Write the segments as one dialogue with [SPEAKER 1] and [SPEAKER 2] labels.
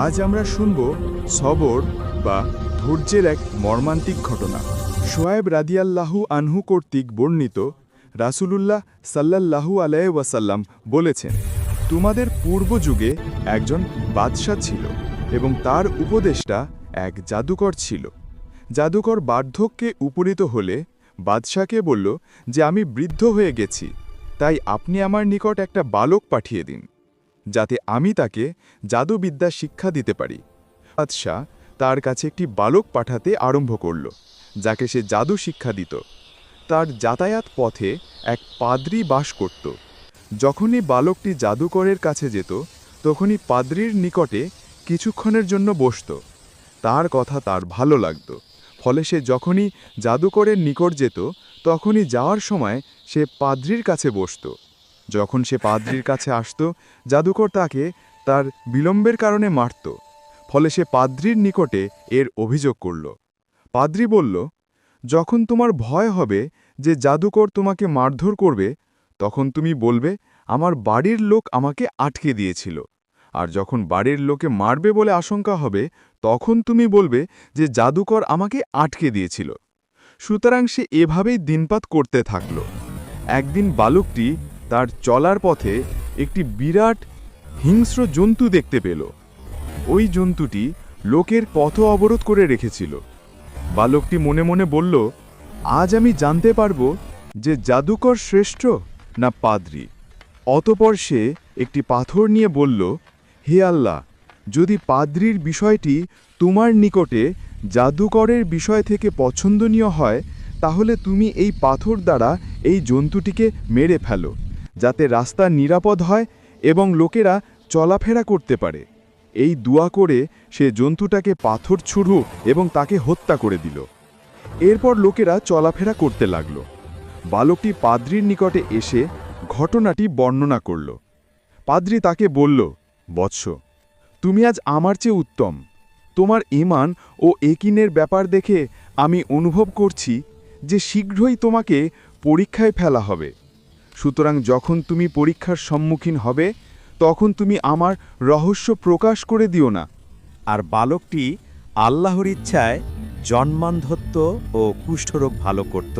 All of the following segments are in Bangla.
[SPEAKER 1] আজ আমরা শুনব সবর বা ধৈর্যের এক মর্মান্তিক ঘটনা। সোয়েব রাদিয়াল্লাহু আনহু কর্তৃক বর্ণিত রাসুলুল্লাহ সাল্লাল্লাহু আলাইহি ওয়াসাল্লাম বলেছেন, তোমাদের পূর্ব যুগে একজন বাদশাহ ছিল এবং তার উপদেষ্টা এক জাদুকর ছিল। জাদুকর বার্ধক্যে উপনীত হলে বাদশাকে বলল যে, আমি বৃদ্ধ হয়ে গেছি, তাই আপনি আমার নিকট একটা বালক পাঠিয়ে দিন। যাতে আমি তাকে জাদুবিদ্যা শিক্ষা দিতে পারি। বাদশাহ তার কাছে একটি বালক পাঠাতে আরম্ভ করল, যাকে সে জাদু শিক্ষা দিত। তার যাতায়াত পথে এক পাদ্রি বাস করত। যখনই বালকটি জাদুকরের কাছে যেত, তখনই পাদ্রির নিকটে কিছুক্ষণের জন্য বসত। তার কথা তার ভালো লাগত, ফলে সে যখনই জাদুকরের নিকট যেত, তখনই যাওয়ার সময় সে পাদ্রির কাছে বসত। যখন সে পাদ্রির কাছে আসত, জাদুকর তাকে তার বিলম্বের কারণে মারত, ফলে সে পাদ্রির নিকটে এর অভিযোগ করল। পাদ্রি বলল, যখন তোমার ভয় হবে যে জাদুকর তোমাকে মারধর করবে, তখন তুমি বলবে, আমার বাড়ির লোক আমাকে আটকে দিয়েছিল। আর যখন বাড়ির লোকে মারবে বলে আশঙ্কা হবে, তখন তুমি বলবে যে জাদুকর আমাকে আটকে দিয়েছিল। সুতরাং সে এভাবেই দিনপাত করতে থাকল। একদিন বালকটি তার চলার পথে একটি বিরাট হিংস্র জন্তু দেখতে পেল। ওই জন্তুটি লোকের পথ অবরোধ করে রেখেছিল। বালকটি মনে মনে বলল, আজ আমি জানতে পারব যে জাদুকর শ্রেষ্ঠ না পাদ্রি। অতপর সে একটি পাথর নিয়ে বলল, হে আল্লাহ, যদি পাদ্রির বিষয়টি তোমার নিকটে জাদুকরের বিষয় থেকে পছন্দনীয় হয়, তাহলে তুমি এই পাথর দ্বারা এই জন্তুটিকে মেরে ফেলো। যাতে রাস্তা নিরাপদ হয় এবং লোকেরা চলাফেরা করতে পারে। এই দোয়া করে সে জন্তুটাকে পাথর ছুড়ু এবং তাকে হত্যা করে দিল। এরপর লোকেরা চলাফেরা করতে লাগল। বালকটি পাদ্রির নিকটে এসে ঘটনাটি বর্ণনা করল। পাদ্রি তাকে বলল, বৎস, তুমি আজ আমার চেয়ে উত্তম। তোমার ইমান ও একিনের ব্যাপার দেখে আমি অনুভব করছি যে শীঘ্রই তোমাকে পরীক্ষায় ফেলা হবে। সুতরাং যখন তুমি পরীক্ষার সম্মুখীন হবে, তখন তুমি আমার রহস্য প্রকাশ করে দিও না।
[SPEAKER 2] আর বালকটি আল্লাহর ইচ্ছায় জন্মান্ধত্ব ও কুষ্ঠরোগ ভালো করত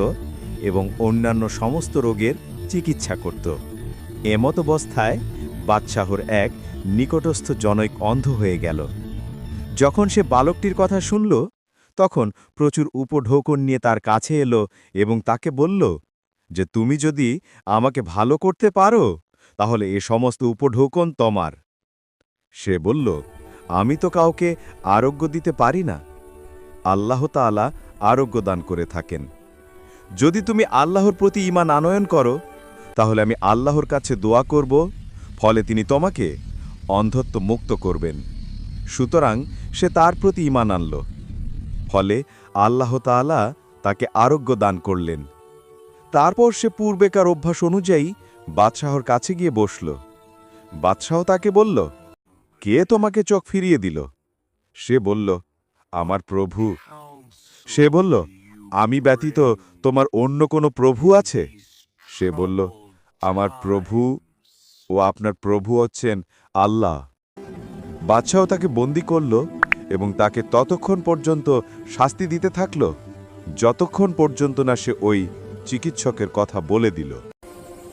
[SPEAKER 2] এবং অন্যান্য সমস্ত রোগের চিকিৎসা করত। এমত অবস্থায় বাদশাহর এক নিকটস্থ জনৈক অন্ধ হয়ে গেল। যখন সে বালকটির কথা শুনল, তখন প্রচুর উপঢৌকন নিয়ে তার কাছে এলো এবং তাকে বলল যে তুমি যদি আমাকে ভালো করতে পারো, তাহলে এ সমস্ত উপঢৌকন তোমার। সে বলল, আমি তো কাউকে আরোগ্য দিতে পারি না। আল্লাহ তাআলা আরোগ্য দান করে থাকেন। যদি তুমি আল্লাহর প্রতি ঈমান আনয়ন করো, তাহলে আমি আল্লাহর কাছে দোয়া করব, ফলে তিনি তোমাকে অন্ধত্ব মুক্ত করবেন। সুতরাং সে তার প্রতি ঈমান আনল। ফলে আল্লাহ তাআলা তাকে আরোগ্য দান করলেন। তারপর সে পূর্বেকার অভ্যাস অনুযায়ী বাদশাহর কাছে গিয়ে বসল। বাদশাহ তাকে বলল, কে তোমাকে চোখ ফিরিয়ে দিল? সে বলল, আমার প্রভু। সে বলল, আমি ব্যতীত তোমার অন্য কোনো প্রভু আছে? সে বলল, আমার প্রভু ও আপনার প্রভু হচ্ছেন আল্লাহ। বাদশাহ তাকে বন্দি করল এবং তাকে ততক্ষণ পর্যন্ত শাস্তি দিতে থাকল, যতক্ষণ পর্যন্ত না সে ওই চিকিৎসকের কথা বলে দিল।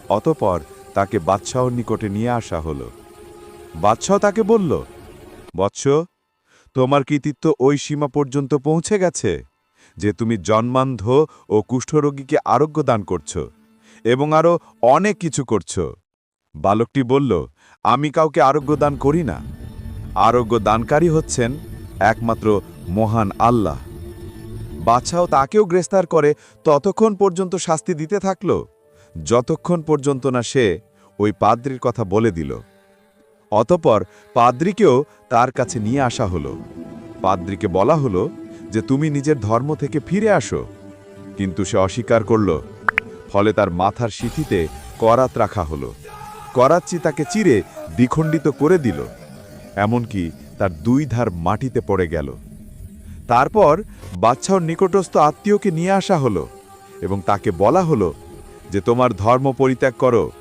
[SPEAKER 2] অতপর তাকে বাদশাহর নিকটে নিয়ে আসা হল। বাদশাহ তাকে বলল, বৎস, তোমার কৃতিত্ব ওই সীমা পর্যন্ত পৌঁছে গেছে যে তুমি জন্মান্ধ ও কুষ্ঠরোগীকে আরোগ্য দান করছ এবং আরও অনেক কিছু করছ। বালকটি বলল, আমি কাউকে আরোগ্য দান করি না। আরোগ্য দানকারী হচ্ছেন একমাত্র মহান আল্লাহ। বাদশাহ তাকেও গ্রেস্তার করে ততক্ষণ পর্যন্ত শাস্তি দিতে থাকল। যতক্ষণ পর্যন্ত না সে ওই পাদ্রির কথা বলে দিল। অতপর পাদ্রিকেও তার কাছে নিয়ে আসা হলো। পাদ্রিকে বলা হলো যে তুমি নিজের ধর্ম থেকে ফিরে আসো। কিন্তু সে অস্বীকার করল। ফলে তার মাথার সিথিতে করাত রাখা হলো। করাচ্ছি তাকে চিরে দ্বিখণ্ডিত করে দিল। এমনকি তার দুই ধার মাটিতে পড়ে গেল। তারপর বাচ্চার নিকটস্থ আত্মীয়কে নিয়ে আসা হলো এবং তাকে বলা হলো যে, তোমার ধর্ম পরিত্যাগ করো।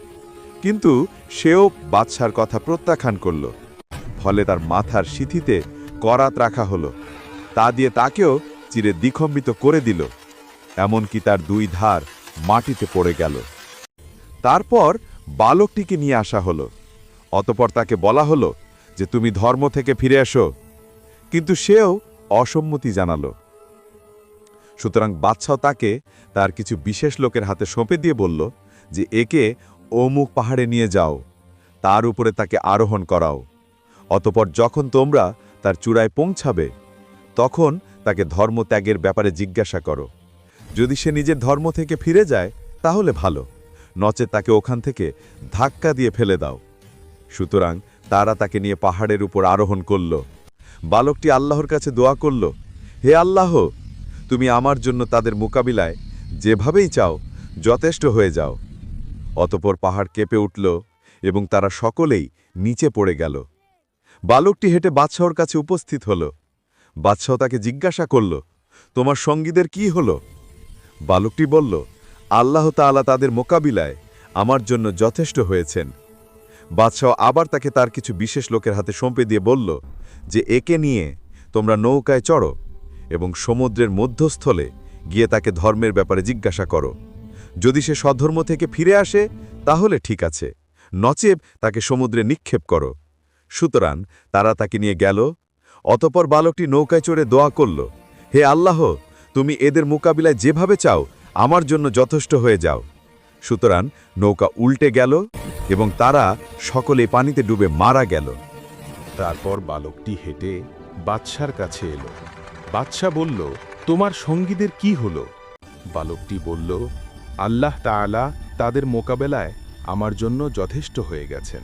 [SPEAKER 2] কিন্তু সেও বাদশার কথা প্রত্যাখ্যান করল।
[SPEAKER 3] ফলে তার মাথার সিথিতে করাত রাখা হলো। তা দিয়ে তাকেও চিরে দ্বিখম্বিত করে দিল। এমনকি তার দুই ধার মাটিতে পড়ে গেল। তারপর বালকটিকে নিয়ে আসা হলো। অতপর তাকে বলা হলো যে, তুমি ধর্ম থেকে ফিরে এসো। কিন্তু সেও অসম্মতি জানালো। সুতরাং বাদশাহ তাকে তার কিছু বিশেষ লোকের হাতে সঁপে দিয়ে বলল যে, একে অমুক পাহাড়ে নিয়ে যাও, তার উপরে তাকে আরোহণ করাও। অতপর যখন তোমরা তার চূড়ায় পৌঁছাবে, তখন তাকে ধর্মত্যাগের ব্যাপারে জিজ্ঞাসা করো। যদি সে নিজের ধর্ম থেকে ফিরে যায়, তাহলে ভালো, নচে তাকে ওখান থেকে ধাক্কা দিয়ে ফেলে দাও। সুতরাং তারা তাকে নিয়ে পাহাড়ের উপর আরোহণ করল। বালকটি আল্লাহর কাছে দোয়া করল, হে আল্লাহ, তুমি আমার জন্য তাদের মোকাবিলায় যেভাবেই চাও যথেষ্ট হয়ে যাও। অতপর পাহাড় কেঁপে উঠল এবং তারা সকলেই নিচে পড়ে গেল। বালকটি হেঁটে বাদশাহর কাছে উপস্থিত হল। বাদশাহ তাকে জিজ্ঞাসা করল, তোমার সঙ্গীদের কি হল? বালকটি বলল, আল্লাহ তাআলা তাদের মোকাবিলায় আমার জন্য যথেষ্ট হয়েছেন। বাদশাহ আবার তাকে তার কিছু বিশেষ লোকের হাতে সঁপে দিয়ে বলল যে একে নিয়ে তোমরা নৌকায় চড়ো এবং সমুদ্রের মধ্যস্থলে গিয়ে তাকে ধর্মের ব্যাপারে জিজ্ঞাসা করো। যদি সে সধর্ম থেকে ফিরে আসে, তাহলে ঠিক আছে। নচেব তাকে সমুদ্রে নিক্ষেপ করো। সুতরাং তারা তাকে নিয়ে গেল, অতপর বালকটি নৌকায় চড়ে দোয়া করল, হে আল্লাহ, তুমি এদের মোকাবিলায় যেভাবে চাও, আমার জন্য যথেষ্ট হয়ে যাও। সুতরাং নৌকা উল্টে গেল এবং তারা সকলে পানিতে ডুবে মারা গেল।
[SPEAKER 4] তারপর বালকটি হেঁটে বাদশার কাছে এলো। বাদশা বলল, তোমার সঙ্গীদের কি হলো? বালকটি বলল, আল্লাহ তাআলা তাদের মোকাবেলায় আমার জন্য যথেষ্ট হয়ে গেছেন।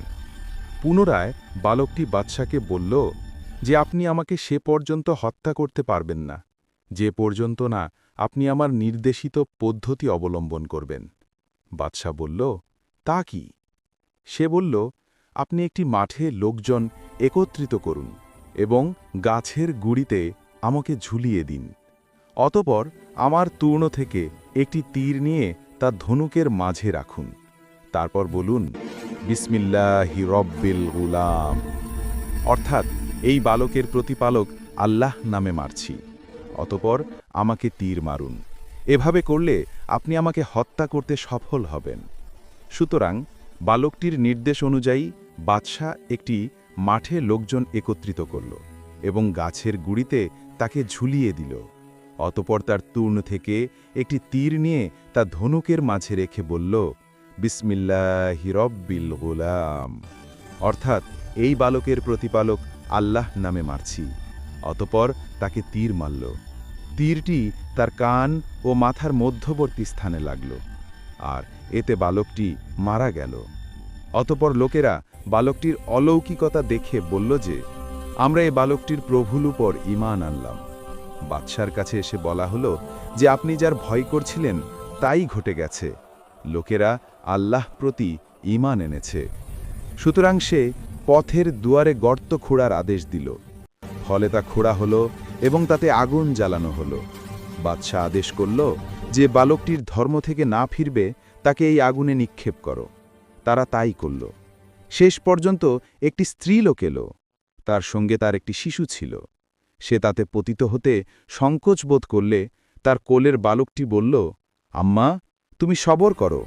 [SPEAKER 4] পুনরায় বালকটি বাদশাকে বলল, যে আপনি আমাকে সে পর্যন্ত হত্যা করতে পারবেন না, যে পর্যন্ত না আপনি আমার নির্দেশিত পদ্ধতি অবলম্বন করবেন। বাদশা বলল, তা কি? সে বলল, আপনি একটি মাঠে লোকজন একত্রিত করুন এবং গাছের গুড়িতে আমাকে ঝুলিয়ে দিন। অতপর আমার তূর্ণ থেকে একটি তীর নিয়ে তা ধনুকের মাঝে রাখুন। তারপর বলুন, বিসমিল্লাহি রব্বিল গুলাম। অর্থাৎ এই বালকের প্রতিপালক আল্লাহ নামে মারছি। অতপর আমাকে তীর মারুন। এভাবে করলে আপনি আমাকে হত্যা করতে সফল হবেন। সুতরাং বালকটির নির্দেশ অনুযায়ী বাদশাহ একটি মাঠে লোকজন একত্রিত করল এবং গাছের গুড়িতে তাকে ঝুলিয়ে দিল। অতপর তার তূর্ণ থেকে একটি তীর নিয়ে তা ধনুকের মাঝে রেখে বলল, বিসমিল্লাহি রব্বিল গোলাম। অর্থাৎ এই বালকের প্রতিপালক আল্লাহ নামে মারছি। অতপর তাকে তীর মারল। তীরটি তার কান ও মাথার মধ্যবর্তী স্থানে লাগল, আর এতে বালকটি মারা গেল। অতপর লোকেরা বালকটির অলৌকিকতা দেখে বলল যে, আমরা এ বালকটির প্রভুর উপর ইমান আনলাম। বাদশার কাছে এসে বলা হলো যে, আপনি যার ভয় করছিলেন, তাই ঘটে গেছে। লোকেরা আল্লাহ প্রতি ইমান এনেছে। সুতরাং সে পথের দুয়ারে গর্ত খোঁড়ার আদেশ দিল। ফলে তা খোঁড়া হলো এবং তাতে আগুন জ্বালানো হলো। বাদশাহ আদেশ করল যে, বালকটির ধর্ম থেকে না ফিরবে, তাকে এই আগুনে নিক্ষেপ করো। তারা তাই করল। শেষ পর্যন্ত একটি স্ত্রীলোক এলো। তার সঙ্গে তার একটি শিশু ছিল। সে তাতে পতিত হতে সংকোচ বোধ করলে তার কোলের বালকটি বলল, আম্মা, তুমি সবর করো,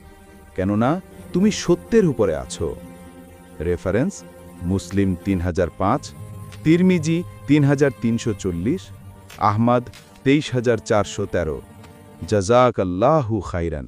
[SPEAKER 4] কেননা তুমি সত্যের উপরে আছো। রেফারেন্স, মুসলিম তিন হাজার পাঁচ, তিরমিজি তিন হাজার তিনশো চল্লিশ, আহমাদ তেইশ হাজার চারশো তেরো। জাজাক আল্লাহু খাইরান।